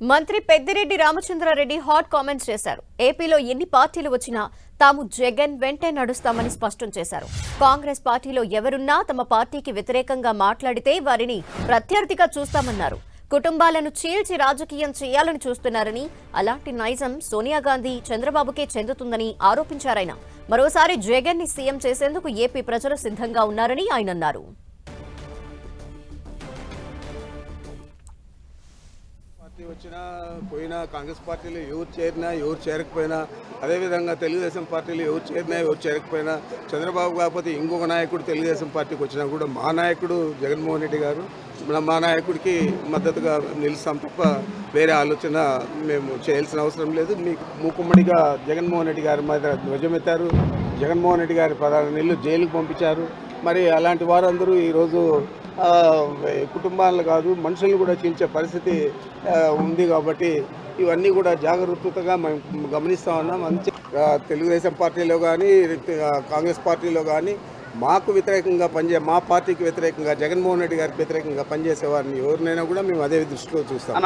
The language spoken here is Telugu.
మంత్రి పెద్దిరెడ్డి రామచంద్రారెడ్డి హాట్ కామెంట్స్ చేశారు. ఏపీలో ఎన్ని పార్టీలు వచ్చినా తాము జగన్ వెంటే నడుస్తామని స్పష్టం చేశారు. కాంగ్రెస్ పార్టీలో ఎవరున్నా తమ పార్టీకి వ్యతిరేకంగా మాట్లాడితే వారిని ప్రత్యర్థిగా చూస్తామన్నారు. కుటుంబాలను చీల్చి రాజకీయం చేయాలని చూస్తున్నారని అలాంటి నైజం సోనియా గాంధీ చంద్రబాబుకే చెందుతుందని ఆరోపించారాయన. మరోసారి జగన్ని సీఎం చేసేందుకు ఏపీ ప్రజలు సిద్ధంగా ఉన్నారని ఆయన అన్నారు. పార్టీ వచ్చినా పోయినా కాంగ్రెస్ పార్టీలో ఎవరు చేరినా ఎవరు చేరకపోయినా అదేవిధంగా తెలుగుదేశం పార్టీలో ఎవరు చేరినా ఎవరు చేరకపోయినా చంద్రబాబు కాకపోతే ఇంకొక నాయకుడు తెలుగుదేశం పార్టీకి వచ్చినా కూడా మా నాయకుడు జగన్మోహన్ రెడ్డి గారు మా నాయకుడికి మద్దతుగా నిలుస్తాం తప్ప వేరే ఆలోచన మేము చేయాల్సిన అవసరం లేదు. మీకు మూకుమ్మడిగా జగన్మోహన్ రెడ్డి గారి మీద ధ్వజమెత్తారు. జగన్మోహన్ రెడ్డి గారి ప్రధాన నీళ్ళు జైలుకు పంపించారు. మరి అలాంటి వారందరూ ఈరోజు కుటుంబాలను కాదు మనుషులను కూడా చీల్చే పరిస్థితి ఉంది కాబట్టి ఇవన్నీ కూడా జాగ్రత్తగా మేము గమనిస్తూ ఉన్నాం. అంతే తెలుగుదేశం పార్టీలో కానీ కాంగ్రెస్ పార్టీలో కానీ మాకు వ్యతిరేకంగా పనిచే మా పార్టీకి వ్యతిరేకంగా జగన్మోహన్ రెడ్డి గారికి వ్యతిరేకంగా పనిచేసే వారిని ఎవరినైనా కూడా మేము అదే దృష్టిలో చూస్తాం.